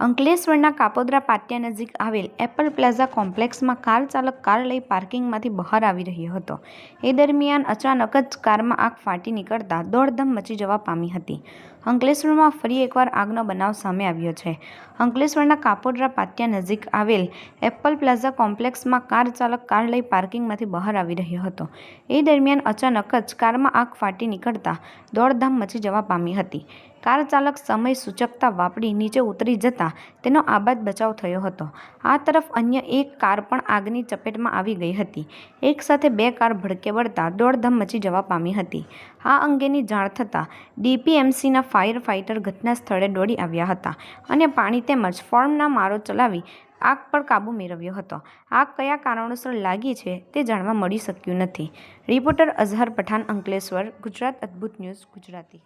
અંકલેશ્વરના કાપોદ્રા પાટિયા નજીક આવેલ એપલ પ્લાઝા કોમ્પ્લેક્સમાં કાર ચાલક કાર લઈ પાર્કિંગમાંથી બહાર આવી રહ્યો હતો. એ દરમિયાન અચાનક જ કારમાં આગ ફાટી નીકળતા દોડધામ મચી જવા પામી હતી. અંકલેશ્વરમાં ફરી એકવાર આગનો બનાવ સામે આવ્યો છે. અંકલેશ્વરના કાપોદ્રા પાટિયા નજીક આવેલ એપલ પ્લાઝા કોમ્પ્લેક્સમાં કાર ચાલક કાર લઈ પાર્કિંગમાંથી બહાર આવી રહ્યો હતો. એ દરમિયાન અચાનક જ કારમાં આગ ફાટી નીકળતા દોડધામ મચી જવા પામી હતી. કાર ચાલક સમય સૂચકતા વાપરી નીચે ઉતરી જતા તેનો આબાદ બચાવ થયો હતો. આ તરફ અન્ય એક કાર પણ આગની ચપેટમાં આવી ગઈ હતી. એક સાથે બે કાર ભડકે વળતા દોડધામ મચી જવા પામી હતી. આ અંગેની જાણ થતાં ડીપીએમસીના ફાયર ફાઇટર ઘટના સ્થળે દોડી આવ્યા હતા અને પાણી તેમજ ફોર્મના મારો ચલાવી આગ પર કાબૂ મેળવ્યો હતો. આગ કયા કારણોસર લાગી છે તે જાણવા મળી શક્યું નથી. Reporter Azhar Pathan Ankleshwar, Gujarat Adbhut news, Gujarati.